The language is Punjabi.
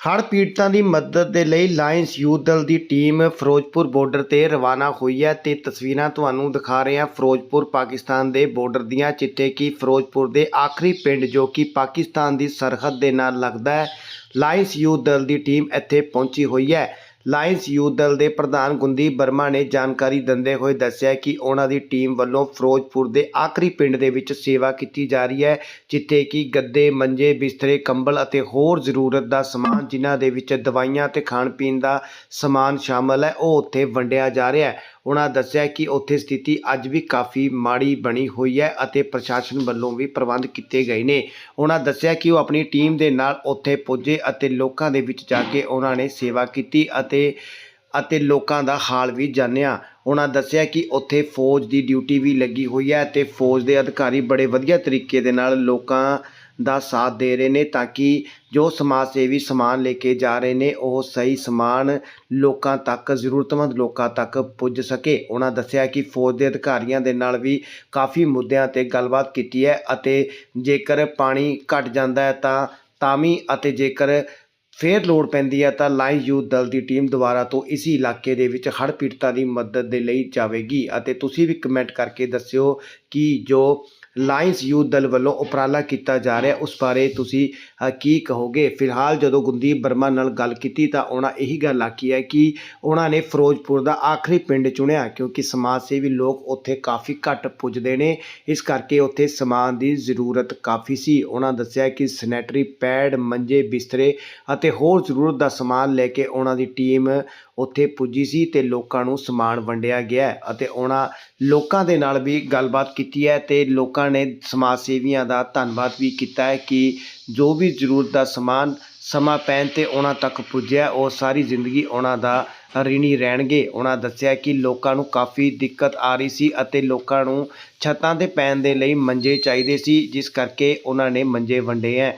ਹੜ੍ਹ ਪੀੜਤਾਂ ਦੀ ਮਦਦ ਦੇ ਲਈ ਲਾਇੰਸ ਯੂਥ ਦਲ ਦੀ ਟੀਮ ਫਿਰੋਜ਼ਪੁਰ ਬਾਰਡਰ ਤੇ ਰਵਾਨਾ ਹੋਈ ਹੈ ਤੇ ਤਸਵੀਰਾਂ ਤੁਹਾਨੂੰ ਦਿਖਾ ਰਹੇ ਹਾਂ ਫਿਰੋਜ਼ਪੁਰ, ਪਾਕਿਸਤਾਨ ਦੇ ਬਾਰਡਰ ਦੀਆਂ, ਜਿੱਥੇ ਕਿ ਫਿਰੋਜ਼ਪੁਰ ਦੇ ਆਖਰੀ ਪਿੰਡ ਜੋ ਕਿ ਪਾਕਿਸਤਾਨ ਦੀ ਸਰਹੱਦ ਦੇ ਨਾਲ ਲੱਗਦਾ ਹੈ, ਲਾਇੰਸ ਯੂਥ ਦਲ ਦੀ ਟੀਮ ਇੱਥੇ ਪਹੁੰਚੀ ਹੋਈ ਹੈ। ਲਾਇੰਸ ਯੂਥ ਦਲ ਦੇ ਪ੍ਰਧਾਨ ਗੁੰਦੀ ਬਰਮਾ ਨੇ ਜਾਣਕਾਰੀ ਦਿੰਦੇ ਹੋਏ ਦੱਸਿਆ ਕਿ ਉਹਨਾਂ ਦੀ ਟੀਮ ਵੱਲੋਂ ਫਿਰੋਜ਼ਪੁਰ ਦੇ ਆਖਰੀ ਪਿੰਡ ਦੇ ਵਿੱਚ ਸੇਵਾ ਕੀਤੀ ਜਾ ਰਹੀ ਹੈ, ਜਿੱਥੇ ਕਿ ਗੱਦੇ, ਮੰਜੇ, ਬਿਸਤਰੇ, ਕੰਬਲ ਅਤੇ ਹੋਰ ਜ਼ਰੂਰਤ ਦਾ ਸਮਾਨ ਜਿਨ੍ਹਾਂ ਦੇ ਵਿੱਚ ਦਵਾਈਆਂ ਤੇ ਖਾਣ ਪੀਣ ਦਾ ਸਮਾਨ ਸ਼ਾਮਲ ਹੈ, ਉਹ ਉੱਥੇ ਵੰਡਿਆ ਜਾ ਰਿਹਾ ਹੈ। ਉਹਨਾਂ ਦੱਸਿਆ ਕਿ ਉੱਥੇ ਸਥਿਤੀ ਅੱਜ ਵੀ ਕਾਫੀ ਮਾੜੀ ਬਣੀ ਹੋਈ ਹੈ ਅਤੇ ਪ੍ਰਸ਼ਾਸਨ ਵੱਲੋਂ ਵੀ ਪ੍ਰਬੰਧ ਕੀਤੇ ਗਏ ਨੇ। ਉਹਨਾਂ ਦੱਸਿਆ ਕਿ ਉਹ ਆਪਣੀ ਟੀਮ ਦੇ ਨਾਲ ਉੱਥੇ ਪੁੱਜੇ ਅਤੇ ਲੋਕਾਂ ਦੇ ਵਿੱਚ ਜਾ ਕੇ ਉਹਨਾਂ ਨੇ ਸੇਵਾ ਕੀਤੀ ਅਤੇ ਅਤੇ ਲੋਕਾਂ ਦਾ ਹਾਲ ਵੀ ਜਾਣਿਆ। ਉਹਨਾਂ ਦੱਸਿਆ ਕਿ ਉੱਥੇ ਫੌਜ ਦੀ ਡਿਊਟੀ ਵੀ ਲੱਗੀ ਹੋਈ ਹੈ ਅਤੇ ਫੌਜ ਦੇ ਅਧਿਕਾਰੀ ਬੜੇ ਵਧੀਆ ਤਰੀਕੇ ਦੇ ਨਾਲ ਲੋਕਾਂ ਦਾ ਸਾਥ ਦੇ ਰਹੇ ਨੇ ਤਾਂ ਕਿ ਜੋ ਸਮਾਜ ਸੇਵੀ ਸਮਾਨ ਲੈ ਕੇ ਜਾ ਰਹੇ ਨੇ, ਉਹ ਸਹੀ ਸਮਾਨ ਲੋਕਾਂ ਤੱਕ, ਜ਼ਰੂਰਤਮੰਦ ਲੋਕਾਂ ਤੱਕ ਪੁੱਜ ਸਕੇ। ਉਹਨਾਂ ਦੱਸਿਆ ਕਿ ਫੌਜ ਦੇ ਅਧਿਕਾਰੀਆਂ ਦੇ ਨਾਲ ਵੀ ਕਾਫੀ ਮੁੱਦਿਆਂ ਤੇ ਗੱਲਬਾਤ ਕੀਤੀ ਹੈ ਅਤੇ ਜੇਕਰ ਪਾਣੀ ਘਟ ਜਾਂਦਾ ਹੈ ਤਾਂ ਤਾਂ ਵੀ ਅਤੇ ਜੇਕਰ ਫੇਰ ਲੋੜ ਪੈਂਦੀ ਹੈ ਤਾਂ ਲਾਈਨ ਯੂਥ ਦਲ ਦੀ ਟੀਮ ਦੁਬਾਰਾ ਤੋਂ ਇਸੀ ਇਲਾਕੇ ਦੇ ਵਿੱਚ ਹੜ੍ਹ ਪੀੜਤਾਂ ਦੀ ਮਦਦ ਦੇ ਲਈ ਜਾਵੇਗੀ। ਅਤੇ ਤੁਸੀਂ ਵੀ ਕਮੈਂਟ ਕਰਕੇ ਦੱਸਿਓ ਕਿ ਜੋ ਲਾਇੰਸ ਯੂਥ ਦਲ ਵੱਲੋਂ ਉਪਰਾਲਾ ਕੀਤਾ ਜਾ ਰਿਹਾ। ਉਸ ਬਾਰੇ ਤੁਸੀਂ ਕੀ ਕਹੋਗੇ? ਫਿਲਹਾਲ ਜਦੋਂ ਗੁੰਦੀਪ ਬਰਮਾ ਨਾਲ ਗੱਲ ਕੀਤੀ ਤਾਂ ਉਹਨਾਂ ਇਹੀ ਗੱਲ ਆਖੀ ਹੈ ਕਿ ਉਹਨਾਂ ਨੇ ਫਿਰੋਜ਼ਪੁਰ ਦਾ ਆਖਰੀ ਪਿੰਡ ਚੁਣਿਆ ਕਿਉਂਕਿ ਸਮਾਜ ਸੇਵੀ ਲੋਕ ਉੱਥੇ ਕਾਫੀ ਘੱਟ ਪੁੱਜਦੇ ਨੇ। ਇਸ ਕਰਕੇ ਉੱਥੇ ਸਮਾਨ ਦੀ ਜ਼ਰੂਰਤ ਕਾਫੀ ਸੀ। ਉਹਨਾਂ ਦੱਸਿਆ ਕਿ ਸੈਨੇਟਰੀ, ਪੈਡ, ਮੰਜੇ, ਬਿਸਤਰੇ ਅਤੇ ਹੋਰ ਜ਼ਰੂਰਤ ਦਾ ਸਮਾਨ ਲੈ ਕੇ ਉਹਨਾਂ ਦੀ ਟੀਮ ਉੱਥੇ ਪੁੱਜੀ ਸੀ ਤੇ ਲੋਕਾਂ ਨੂੰ ਸਮਾਨ ਵੰਡਿਆ ਗਿਆ ਅਤੇ ਉਹਨਾਂ ਲੋਕਾਂ ਦੇ ਨਾਲ ਵੀ ਗੱਲਬਾਤ ਕੀਤੀ ਹੈ ਤੇ ਲੋਕਾਂ ਨੇ ਸਮਾਜ ਸੇਵੀਆਂ ਦਾ ਧੰਨਵਾਦ ਵੀ ਕੀਤਾ ਹੈ ਕਿ ਜੋ ਵੀ ਜ਼ਰੂਰਤ ਦਾ ਸਮਾਨ ਸਮਾਂ ਪੈਣ ਤੇ ਉਹਨਾਂ ਤੱਕ ਪੁੱਜਿਆ, ਉਹ ਸਾਰੀ ਜ਼ਿੰਦਗੀ ਉਹਨਾਂ ਦਾ ਰਿਣੀ ਰਹਿਣਗੇ। ਉਹਨਾਂ ਦੱਸਿਆ ਕਿ ਲੋਕਾਂ ਨੂੰ ਕਾਫੀ ਦਿੱਕਤ ਆ ਰਹੀ ਸੀ ਅਤੇ ਲੋਕਾਂ ਨੂੰ ਛੱਤਾਂ ਤੇ ਪੈਣ ਦੇ ਲਈ ਮੰਜੇ ਚਾਹੀਦੇ ਸੀ, ਜਿਸ ਕਰਕੇ ਉਹਨਾਂ ਨੇ ਮੰਜੇ ਵੰਡੇ ਹੈ।